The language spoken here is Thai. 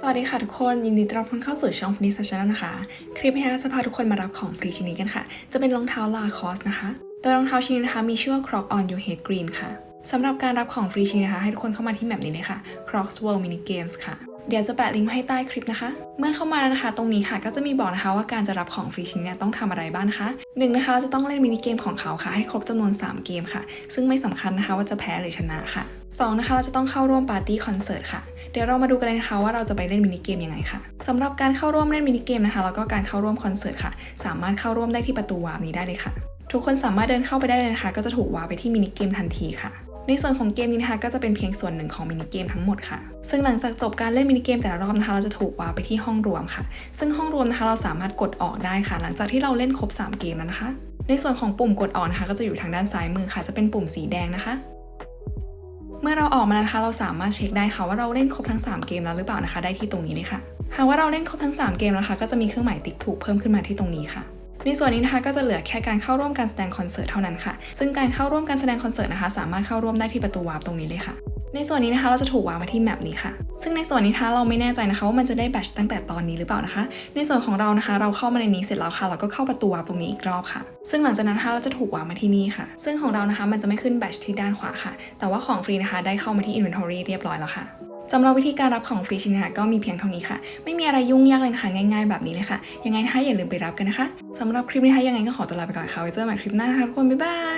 สวัสดีค่ะทุกคน ยินดีต้อนรับทุกคนเข้าสู่ช่องพนิสชาแนลนะคะ คลิปนี้นะคะจะพาทุกคนมารับของฟรีชิ้นนี้กันค่ะ จะเป็นรองเท้าลาคอสนะคะโดยรองเท้าชิ้นนี้นะคะมีชื่อว่า Croc on Your Head Green ค่ะสำหรับการรับของฟรีชิ้นนี้นะคะ ให้ทุกคนเข้ามาที่แมปนี้เลยค่ะ Crocs World Mini Games ค่ะ เดี๋ยวจะแปะลิงก์ไว้ให้ใต้คลิปนะคะ เมื่อเข้ามาแล้วนะคะ ตรงนี้ค่ะก็จะมีบอกนะคะว่าการจะรับของฟรีชิ้นเนี้ต้องทำอะไรบ้างนะคะหนึ่งนะคะเราจะต้องเล่นมินิเกมของเขาค่ะให้ครบจำนวน 3 เกมค่ะ ซึ่งไม่สำคัญนะคะว่าจะแพ้หรือชนะค่ะสองนะคะเราจะต้องเข้าร่วมปาร์ตี้คอนเสิร์ตค่ะ เดี๋ยวเรามาดูกันเลยนะคะว่าเราจะไปเล่นมินิเกมยังไงค่ะสำหรับการเข้าร่วมเล่นมินิเกมนะคะแล้วก็การเข้าร่วมคอนเสิร์ตค่ะ สามารถเข้าร่วมได้ที่ประตูวาร์ปนี้ได้เลยค่ะ ทุกคนสามารถเดินเข้าไปได้เลยนะคะ ก็จะถูกวาร์ปไปที่มินิเกมทันทีค่ะ ในส่วนของเกมนี้นะคะก็จะเป็นเพียงส่วนหนึ่งของมินิเกมทั้งหมดค่ะ ซึ่งหลังจากจบการเล่นมินิเกมแต่ละรอบนะคะเราจะถูกวาร์ไปที่ห้องรวมค่ะ ซึ่งห้องรวมนะคะเราสามารถกดออกได้ค่ะ หลังจากที่เราเล่นครบ 3 เกมแล้วนะคะ ในส่วนของปุ่มกดออกนะคะก็จะอยู่ทางด้านซ้ายมือค่ะ จะเป็นปุ่มสีแดงนะคะเมื่อเราออกมานะคะเราสามารถเช็คได้ค่ะว่าเราเล่นครบทั้ง 3 เกมแล้วหรือเปล่านะคะ ได้ที่ตรงนี้เลยค่ะ หากว่าเราเล่นครบทั้ง 3 เกมแล้วนะคะก็จะมีเครื่องหมายติ๊กถูกเพิ่มขึ้นมาที่ตรงนี้ค่ะ ในส่วนนี้นะคะก็จะเหลือแค่การเข้าร่วมการแสดงคอนเสิร์ตเท่านั้นค่ะ ซึ่งการเข้าร่วมการแสดงคอนเสิร์ตนะคะ สามารถเข้าร่วมได้ที่ประตูวาร์ปตรงนี้เลยค่ะ ในส่วนนี้นะคะเราจะถูกวางมาที่แมปนี้ค่ะ ซึ่งในส่วนนี้นะคะเราไม่แน่ใจนะคะว่ามันจะได้แบตชตั้งแต่ตอนนี้หรือเปล่านะคะ ในส่วนของเรานะคะ เราเข้ามาในนี้เสร็จแล้วค่ะ เราก็เข้าประตูวาร์ปตรงนี้อีกรอบค่ะ ซึ่งหลังจากนั้นนะคะเราจะถูกวางมาที่นี่ค่ะ ซึ่งของเรานะคะมันจะไม่ขึ้นแบตชที่ด้านขวาค่ะ แต่ว่าของฟรีนะคะได้เข้ามาที่ inventory เรียบร้อยแล้วค่ะ สำหรับวิธีการรับของฟรีชิ้นนะคะก็มีเพียงเท่านี้ค่ะ ไม่มีอะไรยุ่งยากเลยนะคะ ง่ายๆแบบนี้เลยค่ะ ยังไงนะคะอย่าลืมไปรับกันนะคะสำหรับคลิปนี้นะคะยังไงก็ขอตัวลาไปก่อนค่ะไว้เจอกันใหม่คลิปหน้านะคะทุกคนบ๊ายบาย